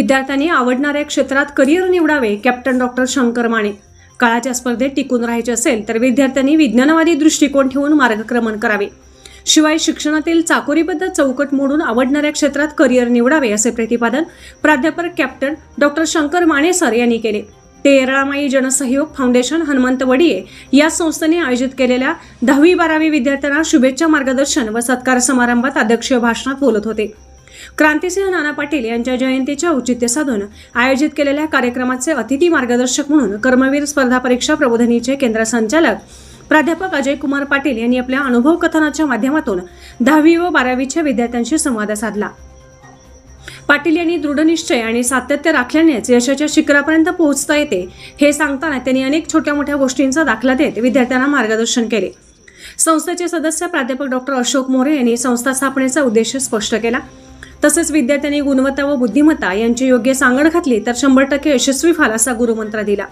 विद्यार्थ्यांनी आवडणाऱ्या क्षेत्रात करिअर निवडावे कॅप्टन डॉक्टर शंकर माने. काळाच्या स्पर्धेत टिकून राहायचे असेल तर विद्यार्थ्यांनी विज्ञानवादी दृष्टिकोन ठेवून मार्गक्रमण करावे. शिवाय शिक्षणातील चाकोरीबद्ध चौकट मोडून आवडणाऱ्या क्षेत्रात करिअर निवडावे असे प्रतिपादन प्राध्यापक captain doctor Shankar Mane sir यांनी केले. ते येरळामाई जनसहयोग फाउंडेशन हनुमंत वडिये या संस्थेने आयोजित केलेल्या दहावी बारावी विद्यार्थ्यांना शुभेच्छा मार्गदर्शन व सत्कार समारंभात अध्यक्षीय भाषणात बोलत होते. क्रांतिसिंह नाना पाटील यांच्या जयंतीच्या औचित्य साधून आयोजित केलेल्या कार्यक्रमाचे अतिथी मार्गदर्शक म्हणून कर्मवीर स्पर्धा परीक्षा प्रबोधनीचे केंद्र संचालक प्राध्यापक अजय कुमार पाटील यांनी आपल्या अनुभव कथनाच्या माध्यमातून दहावी व बारावीच्या विद्यार्थ्यांशी संवाद साधला. पाटील यांनी दृढनिश्चय आणि सातत्य राखल्यानेच यशाच्या शिखरापर्यंत पोहोचता येते हे सांगताना त्यांनी अनेक छोट्या मोठ्या गोष्टींचा दाखला देत विद्यार्थ्यांना मार्गदर्शन केले. संस्थेचे सदस्य प्राध्यापक डॉक्टर अशोक मोरे यांनी संस्था स्थापनेचा उद्देश स्पष्ट केला. तसेच विद्यार्थ्यांनी गुणवत्ता व बुद्धिमत्ता यांची योग्य सांगड घातली तर शंभर टक्के यशस्वी फाल असा गुरुमंत्र दिला.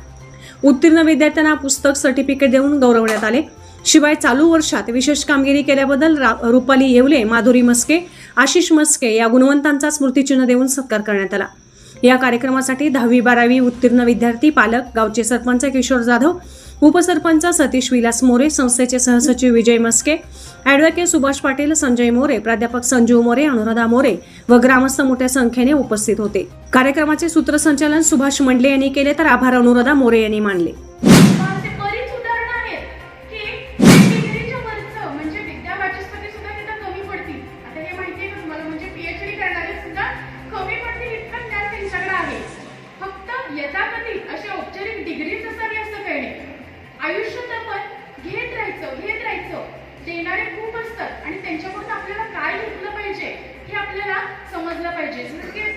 उत्तीर्ण विद्यार्थ्यांना पुस्तक सर्टिफिकेट देऊन गौरवण्यात आले. शिवाय चालू वर्षात विशेष कामगिरी केल्याबद्दल रा- रुपाली येवले माधुरी मस्के आशिष मस्के या गुणवंतांचा स्मृतिचिन्ह देऊन सत्कार करण्यात आला. या कार्यक्रमासाठी दहावी बारावी उत्तीर्ण विद्यार्थी पालक गावचे सरपंच किशोर जाधव उपसरपंच सतीश विलास मोरे संस्थेचे सहसचिव विजय मस्के ॲडव्होकेट सुभाष पाटील संजय मोरे प्राध्यापक संजीव मोरे अनुराधा मोरे व ग्रामस्थ मोठ्या संख्येने उपस्थित होते. कार्यक्रमाचे सूत्रसंचालन सुभाष मंडले यांनी केले तर आभार अनुराधा मोरे यांनी मानले. Vila Pardis.